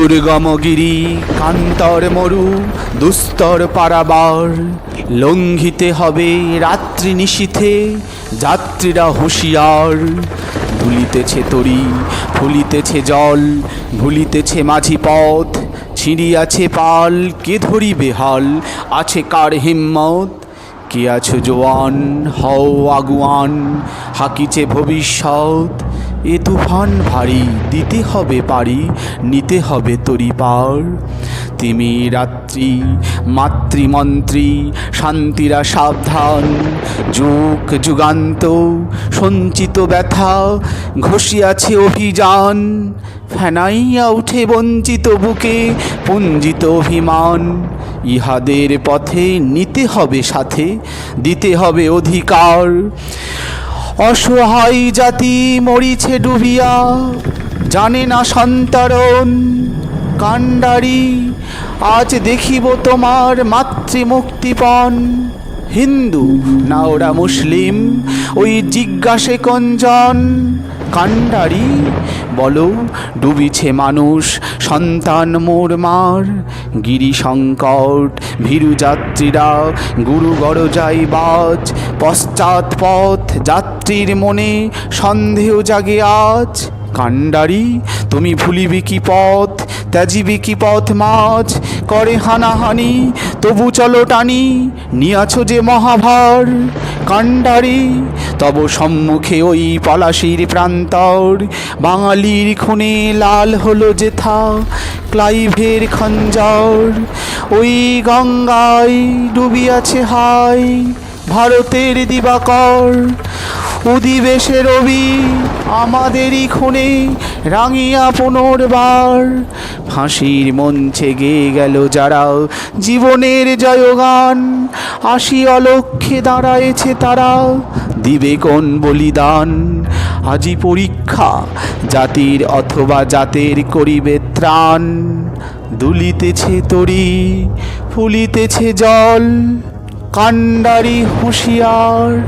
দুর্গমগিরি, কান্তর মরু, দুস্তর পারাবার। লঙ্ঘিতে হবে রাত্রি নিশীথে যাত্রীরা হুঁশিয়ার। দুলিতেছে তরি, ফুলিতেছে জল ভুলিতেছে মাঝি পথ, ছিঁড়িয়াছে পাল, কে ধরিবে হাল? আছে কার হিম্মত? কে আছো জোয়ান? হও আগুয়ান, হাকিছে ভবিষ্যৎ। এ তুফান ভারী, দিতে হবে পারি, নিতে হবে তরি পার। তিমি রাত্রি মাতৃমন্ত্রী শান্তিরা সাবধান, যুগ যুগান্ত, সঞ্চিত ব্যথা, ঘষিয়াছে অভিযান, ফেনাইয়া উঠে বঞ্চিত বুকে পুঞ্জিত অভিমান। ইহাদের পথে নিতে হবে সাথে, দিতে হবে অধিকার। অসহায় জাতি মরিছে ডুবিয়া, জানে না সন্তারণ। কাণ্ডারি, আজ দেখিব তোমার মাতৃমুক্তিপণ। হিন্দু, না ওরা মুসলিম, ওই জিজ্ঞাসে কঞ্জন। কাণ্ডারি, বলো, ডুবিছে মানুষ, সন্তান মোর মার। গিরি সংকট ভীরু যাত্রীরা গুরু গরজাই বাজ। পশ্চাৎ পথ যাত্রীর মনে সন্দেহ জাগে আজ। কাণ্ডারি, তুমি ভুলিবে কি পথ, ত্যাজিবে কি পথ মাছ করে হানাহানি, তবু চলো টানি, নিয়াছো যে মহাভার। কাণ্ডারি, তব সম্মুখে ওই পলাশির প্রান্তর। বাঙালির খুনে লাল হলো যেথা, ক্লাইভের খঞ্জর। ওই গঙ্গায় ডুবিয়াছে হাই ভারতের দিবাকর। অধিবেশে রবি আমাদেরই খুনে রাঙিয়া পুনর্বার। ফাঁসির মঞ্চে গেয়ে গেল যারা জীবনের জয়গান। আসি অলক্ষে দাঁড়ায়েছে তারা দিবে কোন বলিদান। আজি পরীক্ষা জাতির অথবা জাতের করিবে ত্রাণ। দুলিতেছে তরি, ফুলিতেছে জল, কাণ্ডারি হুঁশিয়ার।